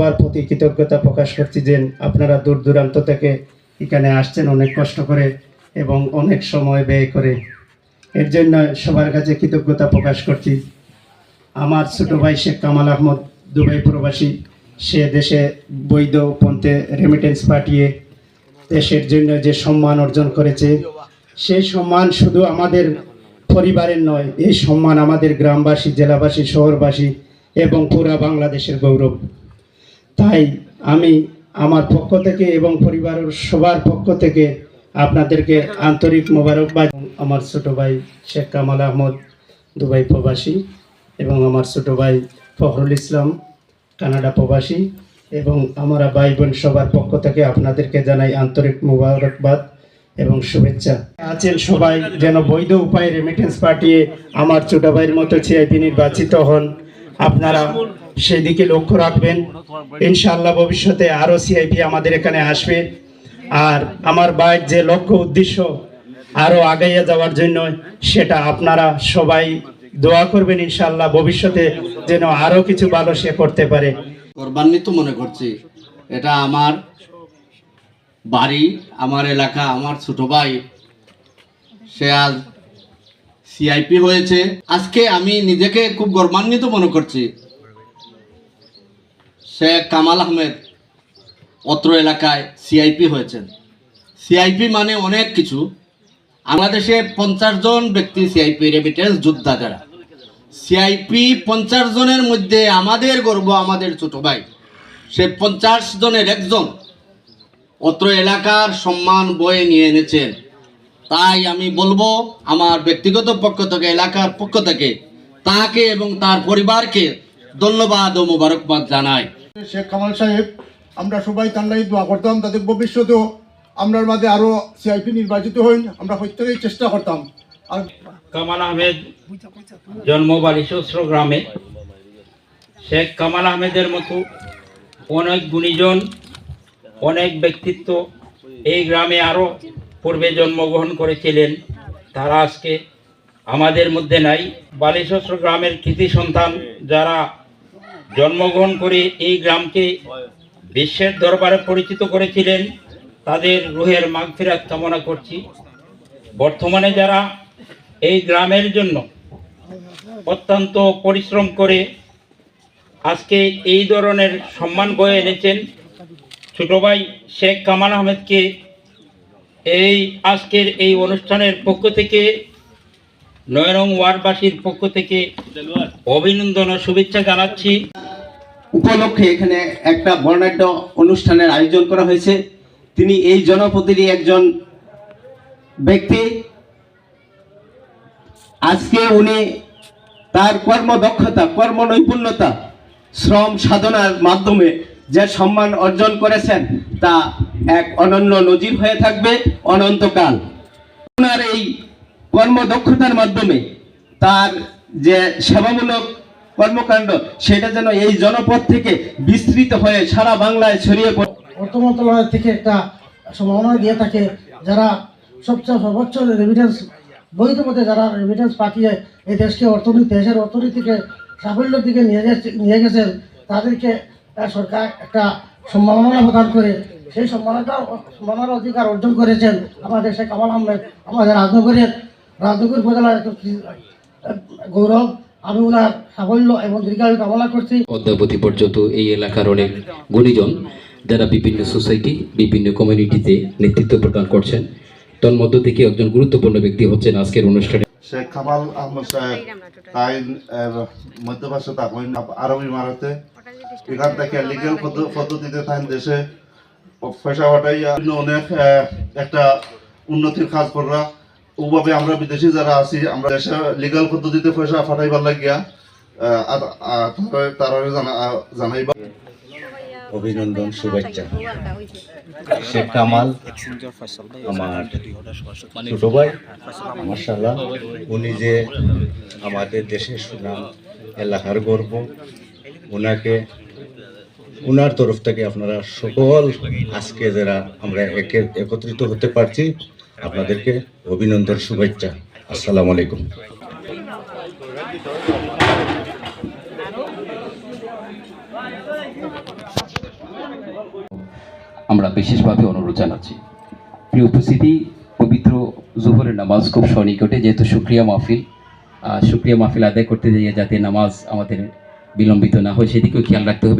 সবার প্রতি কৃতজ্ঞতা প্রকাশ করছি যে আপনারা দূর দূরান্ত থেকে এখানে আসছেন, অনেক কষ্ট করে এবং অনেক সময় ব্যয় করে। এর জন্য সবার কাছে কৃতজ্ঞতা প্রকাশ করছি। আমার ছোট ভাই শেখ কামাল আহমদ, দুবাই প্রবাসী, সে দেশে বৈধ পন্থে রেমিটেন্স পাঠিয়ে দেশের জন্য যে সম্মান অর্জন করেছে সেই সম্মান শুধু আমাদের পরিবারের নয়, এই সম্মান আমাদের গ্রামবাসী, জেলাবাসী, শহরবাসী এবং পুরা বাংলাদেশের গৌরব। তাই আমি আমার পক্ষ থেকে এবং পরিবারের সবার পক্ষ থেকে আপনাদেরকে আন্তরিক মোবারকবাদ আমার ছোট ভাই শেখ কামাল আহমদ দুবাই প্রবাসী এবং আমার ছোট ভাই ফখরুল ইসলাম, কানাডা প্রবাসী এবং আমরা ভাই বোন সবার পক্ষ থেকে আপনাদেরকে জানাই আন্তরিক মোবারকবাদ এবং শুভেচ্ছা। আছেন সবাই যেন বৈধ উপায়ে রেমিটেন্স পাঠিয়ে আমার ছোট ভাইয়ের মতো সিআইপি নির্বাচিত হন। আপনারা সেদিকে লক্ষ্য রাখবেন। ইনশাআল্লাহ ভবিষ্যতে আরও সিআইপি আমাদের এখানে আসবে। আর আমার ভাইয়ের যে লক্ষ্য উদ্দেশ্য আরও আগাইয়া যাওয়ার জন্য, সেটা আপনারা সবাই দোয়া করবেন ইনশাআল্লাহ ভবিষ্যতে যেন আরও কিছু ভালো সে করতে পারে। গর্বান্বিত মনে করছি। এটা আমার বাড়ি, আমার এলাকা, আমার ছোট ভাই। সে আজ সিআইপি হয়েছে। আজকে আমি নিজেকে খুব গর্বান্বিত মনে করছি। শেখ কামাল আহমেদ, অত্র এলাকায় সিআইপি হয়েছেন। সিআইপি মানে অনেক কিছু। বাংলাদেশে পঞ্চাশ জন ব্যক্তি সিআইপি রেমিটেন্স যোদ্ধা যারা। সিআইপি পঞ্চাশ জনের মধ্যে আমাদের গর্ব, আমাদের ছোট ভাই। সে পঞ্চাশ জনের একজন। অত্র এলাকার সম্মান বয়ে নিয়ে এনেছেন। তাই আমি বলব, আমার ব্যক্তিগত পক্ষ থেকে, এলাকার পক্ষ থেকে, তাকে এবং তার পরিবারকে ধন্যবাদ ও মোবারকবাদ জানাই। শেখ কামাল সাহেব, আমরা সবাই তান্ডাই দোয়া করতাম, তাদের ভবিষ্যতেও আমরার মাঝে আরও সিআইপি নির্বাচিত হইন, আমরা প্রত্যেকেই চেষ্টা করতাম। আর কামাল আহমেদ জন্ম বালিশস্র গ্রামে। শেখ কামাল আহমেদের মতো অনেক গুণীজন, অনেক ব্যক্তিত্ব এই গ্রামে আরও পূর্বে জন্মগ্রহণ করেছিলেন। তারা আজকে আমাদের মধ্যে নাই। বালিশস্র গ্রামের কৃতি সন্তান যারা জন্মগ্রহণ করে এই গ্রামকে বিশ্বের দরবারে পরিচিত করেছিলেন, তাদের রুহের মাগফিরাত কামনা করছি। বর্তমানে যারা এই গ্রামের জন্য অত্যন্ত পরিশ্রম করে আজকে এই ধরনের সম্মান বয়ে এনেছেন, ছোট ভাই শেখ কামাল আহমেদকে এই আজকের এই অনুষ্ঠানের পক্ষ থেকে নয়রং ওয়ার্ডবাসীর পক্ষ থেকে অভিনন্দন ও শুভেচ্ছা জানাচ্ছি। উপলক্ষে এখানে একটা বর্ণাঢ্য অনুষ্ঠানের আয়োজন করা হয়েছে। তিনি এই জনপদেরই একজন ব্যক্তি। আজকে উনি তার কর্মদক্ষতা, কর্মনৈপুণ্যতা, শ্রম সাধনার মাধ্যমে যে সম্মান অর্জন করেছেন, তা এক অনন্য নজির হয়ে থাকবে অনন্তকাল। ওনার এই কর্মদক্ষতার মাধ্যমে তার যে সেবামূলক কর্মকাণ্ড, সেটা যেন এই জনপদ থেকে বিস্তৃত হয়ে সারা বাংলায় ছড়িয়ে পড়ে। অর্থ মন্ত্রণালয় থেকে একটা সম্ভাবনা দিয়ে থাকে, যারা সবচেয়ে সর্বোচ্চ রেমিটেন্স বৈধ মতে যারা রেমিটেন্স পাঠিয়ে এই দেশকে অর্থনীতি, দেশের অর্থনীতিকে সাফল্যের দিকে নিয়ে গেছে, নিয়ে গেছেন, তাদেরকে সরকার একটা সম্মাননা প্রদান করে। সেই সম্মাননা সম্মাননার অধিকার অর্জন করেছেন আমাদের শেখ কামাল আহমেদ, আমাদের রাজনগরের রাজনগর উপজেলার একটা গৌরব আমি ওনার সাফল্য এবং দীর্ঘায়ু কামনা করছি। অদ্যাবধি পর্যন্ত এই এলাকার অনেক গুণীজন যারা বিভিন্ন সোসাইটি বিভিন্ন কমিউনিটিতে নেতৃত্ব প্রদান করছেন তন্মধ্য থেকে একজন গুরুত্বপূর্ণ ব্যক্তি হচ্ছেন আজকের অনুষ্ঠানে। শেখ কামাল আহমদ সাহেব তাই মধ্যপ্রাচ্য থাকেন আরব ইমারতে এখান থেকে লিগেল পদ্ধতিতে থাকেন দেশে পয়সা পাঠাইয়া অনেক আহ, একটা উন্নতির কাজ করা ওভাবে আমরা বিদেশি যারা আছি আমরা দেশে লিগাল পদ্ধতিতে পয়সা পাঠাইবার লাগিয়া তারা- জানাইবা। অভিনন্দন শুভেচ্ছা। শেখ কামাল আমার ছোট ভাই মার্শাল্লাহ উনি যে আমাদের দেশের সুনাম এলাকার গর্ব ওনাকে ওনার তরফ থেকে আপনারা সকল আজকে যারা আমরা একে একত্রিত হতে পারছি আপনাদেরকে অভিনন্দন, শুভেচ্ছা। আসসালামু আলাইকুম। আমরা বিশেষভাবে অনুরোধ জানাচ্ছি। প্রিয় উপস্থিতি, পবিত্র জোহরের নামাজ খুব সনিকটে, যেহেতু সুক্রিয়া মাহফিল সুক্রিয়া মাহফিল আদায় করতে গিয়ে যাতে নামাজ আমাদের বিলম্বিত না হয়, সেদিকেও খেয়াল রাখতে হবে।